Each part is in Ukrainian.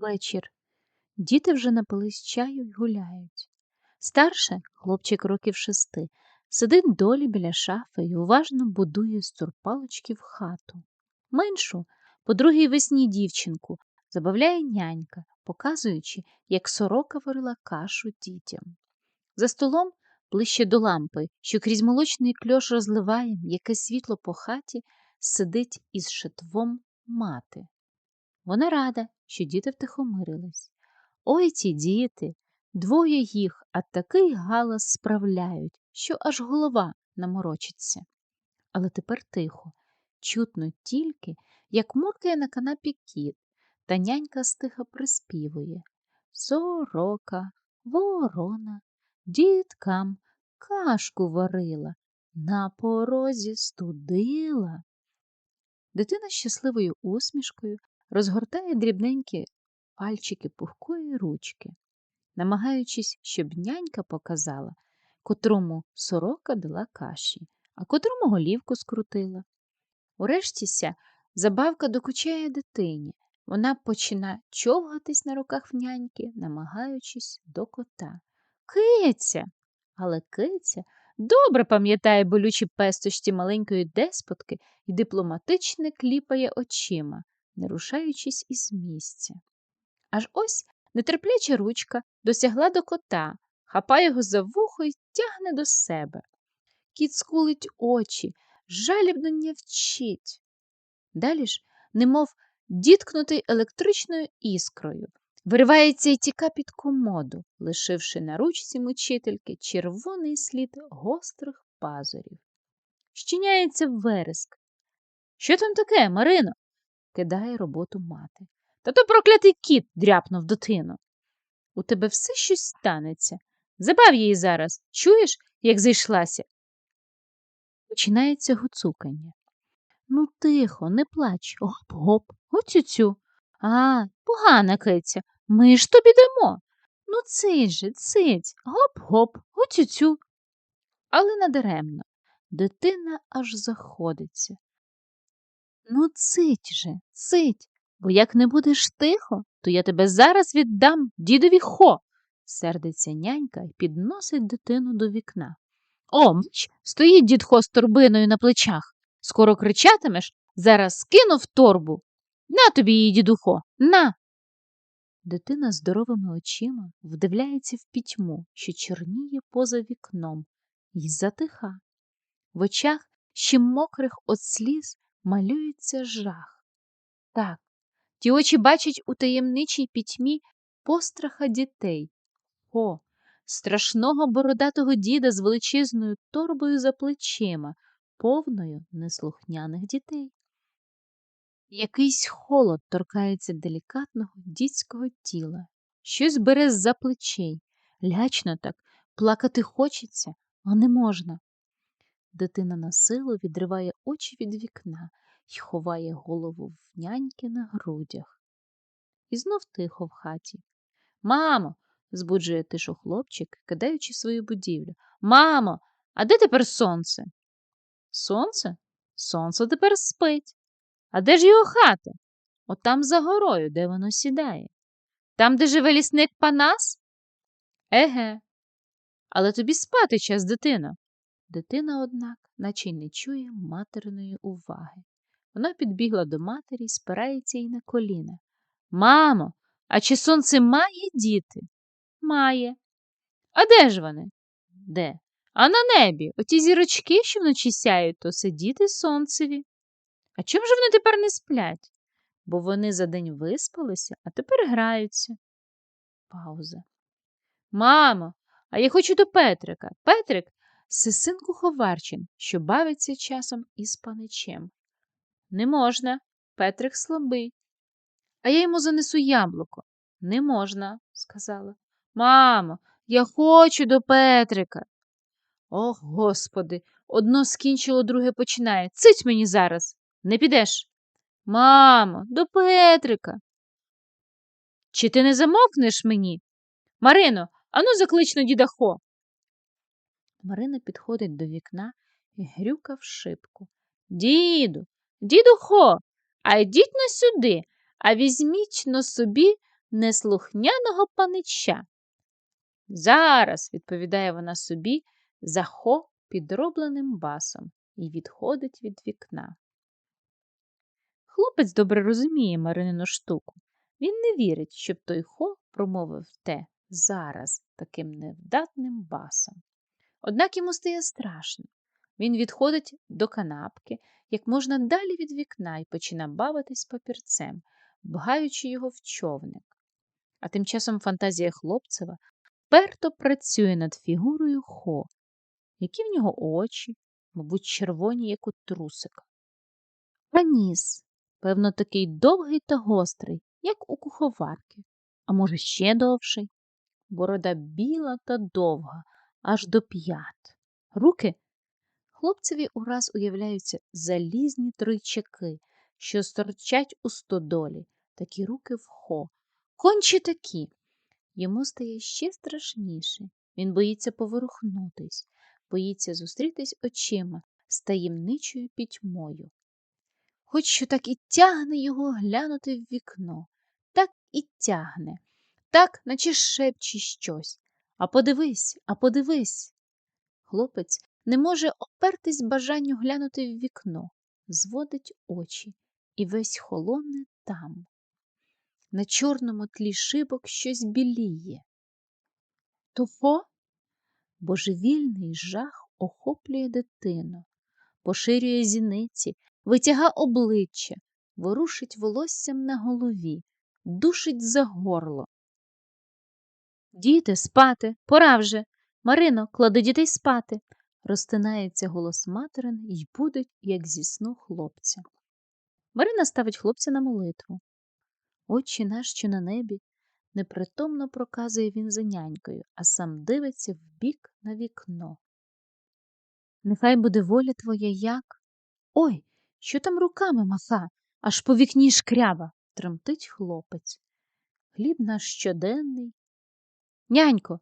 Вечір. Діти вже напились чаю й гуляють. Старше, хлопчик років шести, сидить долі біля шафи і уважно будує з в хату. Меншу, по другій весні дівчинку, забавляє нянька, показуючи, як сорока варила кашу дітям. За столом, ближче до лампи, що крізь молочний кльош розливає м'яке світло по хаті, сидить із шитвом мати. Вона рада, що діти втихомирились. Ой ті діти, двоє їх, а такий галас справляють, що аж голова наморочиться. Але тепер тихо, чутно тільки, як муркає на канапі кіт, та нянька стиха приспівує Сорока, ворона, діткам кашку варила, на порозі студила. Дитина з щасливою усмішкою розгортає дрібненькі пальчики пухкої ручки, намагаючись, щоб нянька показала, котрому сорока дала каші, а котрому голівку скрутила. Урештіся забавка докучає дитині. Вона почина човгатись на руках в няньки, намагаючись до кота. Киця! Але киця добре пам'ятає болючі пестощі маленької деспотки і дипломатичне кліпає очима, не рушаючись із місця. Аж ось нетерпляча ручка досягла до кота, хапає його за вухо і тягне до себе. Кіт скулить очі, жалібно нявчить. Далі ж, немов діткнутий електричною іскрою, виривається і тіка під комоду, лишивши на ручці мучительки червоний слід гострих пазурів. Щиняється вереск. Що там таке, Марино? Кидає роботу мати. Та то проклятий кіт дряпнув дитину. У тебе все щось станеться. Забав її зараз. Чуєш, як зайшлася? Починається гуцукання. Ну, тихо, не плач, гоп-гоп, оцю-цю. А, погана киця, ми ж тобі дамо. Ну, цить же, цить, гоп-гоп, оцю-цю. Але надаремно. Дитина аж заходиться. Ну, цить же, цить, бо як не будеш тихо, то я тебе зараз віддам дідові хо, сердиться нянька і підносить дитину до вікна. О, мч, стоїть дід хо з торбиною на плечах. Скоро кричатимеш, зараз скину в торбу. На тобі її, дідухо, на. Дитина здоровими очима вдивляється в пітьму, що чорніє поза вікном, і затиха. В очах ще мокрих от сліз малюється жах. Так, ті очі бачать у таємничій пітьмі постраха дітей. О, страшного бородатого діда з величезною торбою за плечима, повною неслухняних дітей. Якийсь холод торкається делікатного дітського тіла, щось бере з за плечей. Лячно так, плакати хочеться, а не можна. Дитина на силу відриває очі від вікна і ховає голову в няньки на грудях. І знов тихо в хаті. Мамо, збуджує тишу хлопчик, кидаючи свою будівлю. Мамо, а де тепер сонце? Сонце? Сонце тепер спить. А де ж його хата? Отам за горою, де воно сідає. Там, де живе лісник Панас? Еге. Але тобі спати час, дитино. Дитина, однак, наче й не чує материної уваги. Вона підбігла до матері і спирається їй на коліна. Мамо, а чи сонце має діти? Має. А де ж вони? Де? А на небі оті зірочки, що вночі сяють, то сидіти сонцеві. А чому ж вони тепер не сплять? Бо вони за день виспалися, а тепер граються. Пауза. Мамо, а я хочу до Петрика. Петрик син куховарчин, що бавиться часом із паничем. Не можна, Петрик слабий. А я йому занесу яблуко. Не можна, сказала. Мамо, я хочу до Петрика. Ох, господи, одно скінчило, друге починає. Цить мені зараз. Не підеш. Мамо, до Петрика. Чи ти не замовкнеш мені? Марино, ану заклично діда Хо. Марина підходить до вікна і грюка в шибку. Діду, діду Хо, а йдіть на сюди, а візьміть на собі неслухняного панича. Зараз, відповідає вона собі, за хо підробленим басом і відходить від вікна. Хлопець добре розуміє Маринину штуку. Він не вірить, щоб той хо промовив те зараз таким невдатним басом. Однак йому стає страшно. Він відходить до канапки як можна далі від вікна і починає бавитись папірцем, бгаючи його в човник. А тим часом фантазія хлопцева перто працює над фігурою хо, які в нього очі, мабуть, червоні, як у трусика. А ніс, певно, такий довгий та гострий, як у куховарки, а може, ще довший. Борода біла та довга, аж до п'ят. Руки хлопцеві ураз уявляються залізні тройчаки, що сторчать у стодолі, такі руки в хо, конче такі. Йому стає ще страшніше. Він боїться поворухнутись, боїться зустрітись очима з таємничою пітьмою. Хоч що так і тягне його глянути в вікно, так і тягне, так, наче шепче щось. А подивись, а подивись. Хлопець не може опертись бажанню глянути в вікно, зводить очі і весь холоне там. На чорному тлі шибок щось біліє. Того божевільний жах охоплює дитину, поширює зіниці, витяга обличчя, ворушить волоссям на голові, душить за горло. Діти, спати, пора вже. Марино, клади дітей спати. Розтинається голос материн і будуть, як зі сну хлопця. Марина ставить хлопця на молитву. Очі наш що на небі, непритомно проказує він за нянькою, а сам дивиться вбік на вікно. Нехай буде воля твоя як. Ой, що там руками маха, аж по вікні шкряба, тремтить хлопець. Хліб наш щоденний. Нянько,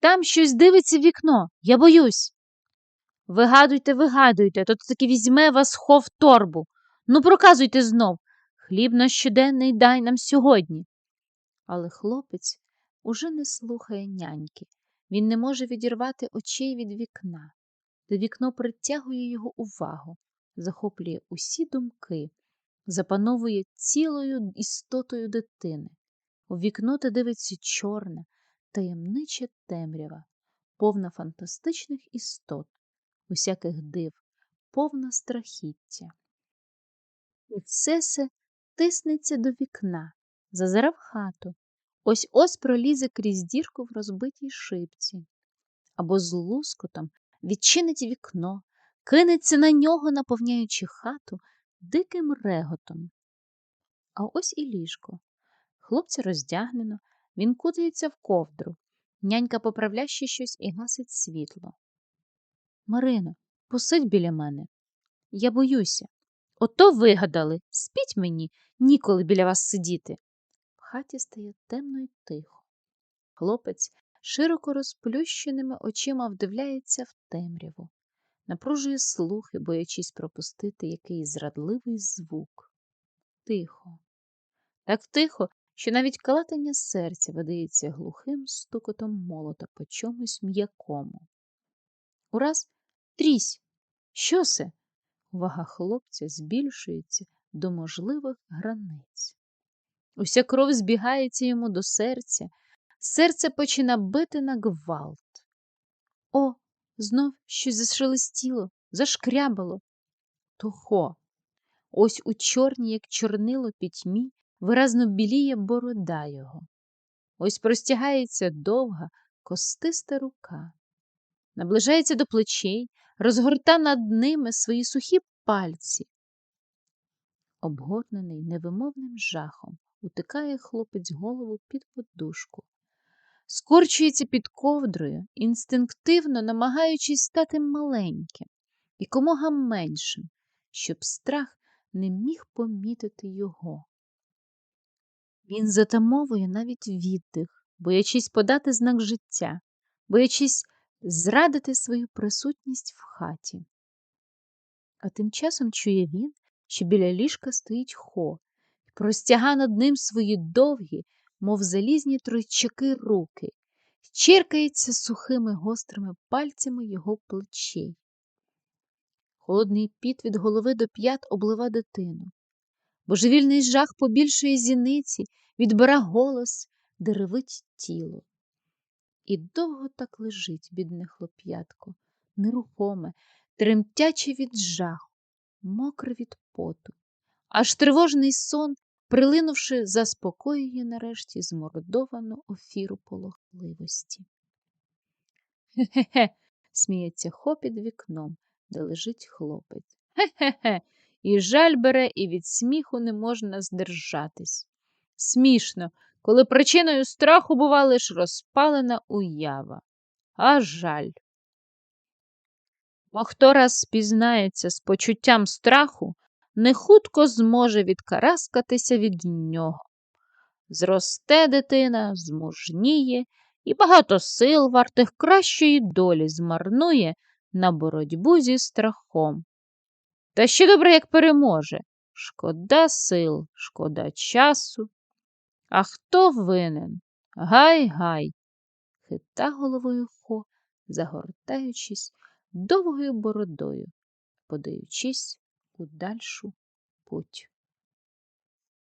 там щось дивиться в вікно, я боюсь. Вигадуйте, вигадуйте, то таки візьме вас хов торбу. Ну, проказуйте знов. Хліб наш щоденний дай нам сьогодні. Але хлопець уже не слухає няньки. Він не може відірвати очей від вікна, де вікно притягує його увагу, захоплює усі думки, запановує цілою істотою дитини. У вікно те дивиться чорна, таємнича темрява, повна фантастичних істот, усяких див, повна страхіття. І тиснеться до вікна, зазирав хату, ось ось пролізе крізь дірку в розбитій шибці, або з лускотом відчинить вікно, кинеться на нього, наповняючи хату диким реготом. А ось і ліжко. Хлопця роздягнено, він кутається в ковдру. Нянька поправляє ще щось і гасить світло. Марино, посидь біля мене. Я боюся. Ото вигадали, спіть мені, ніколи біля вас сидіти. В хаті стає темно й тихо. Хлопець широко розплющеними очима вдивляється в темряву, напружує слухи, боячись пропустити якийсь зрадливий звук. Тихо. Так тихо, що навіть калатання серця видається глухим стукотом молота по чомусь м'якому. Ураз трісь. Що це? Увага хлопця збільшується до можливих границь. Уся кров збігається йому до серця, серце почина бити на гвалт. О, знов щось зашелестіло, зашкрябало. Того. Ось у чорній, як чорнило пітьмі, виразно біліє борода його. Ось простягається довга, костиста рука, наближається до плечей, розгорта над ними свої сухі пальці. Обгорнений невимовним жахом, утикає хлопець голову під подушку, скорчується під ковдрою, інстинктивно намагаючись стати маленьким, якомога меншим, щоб страх не міг помітити його. Він затамовує навіть віддих, боячись подати знак життя, боячись зрадити свою присутність в хаті. А тим часом чує він, що біля ліжка стоїть хо і простяга над ним свої довгі, мов залізні тройчаки руки, черкається сухими гострими пальцями його плечей. Холодний піт від голови до п'ят облива дитину. Божевільний жах побільшує зіниці, відбира голос, деревить тіло. І довго так лежить, бідне хлоп'ятко, нерухоме, тремтяче від жаху, мокре від поту. Аж тривожний сон, прилинувши, заспокоює нарешті змордовану офіру полохливості. Хе-хе-хе, сміється хо під вікном, де лежить хлопець. Хе-хе-хе, і жаль бере, і від сміху не можна здержатись. Смішно, коли причиною страху бува лиш розпалена уява. А жаль. Бо хто раз спізнається з почуттям страху, не хутко зможе відкараскатися від нього. Зросте дитина, змужніє і багато сил вартих кращої долі змарнує на боротьбу зі страхом. Та ще добре, як переможе. Шкода сил, шкода часу. А хто винен? Гай, гай, хита головою хо, загортаючись довгою бородою, подаючись у дальшу путь.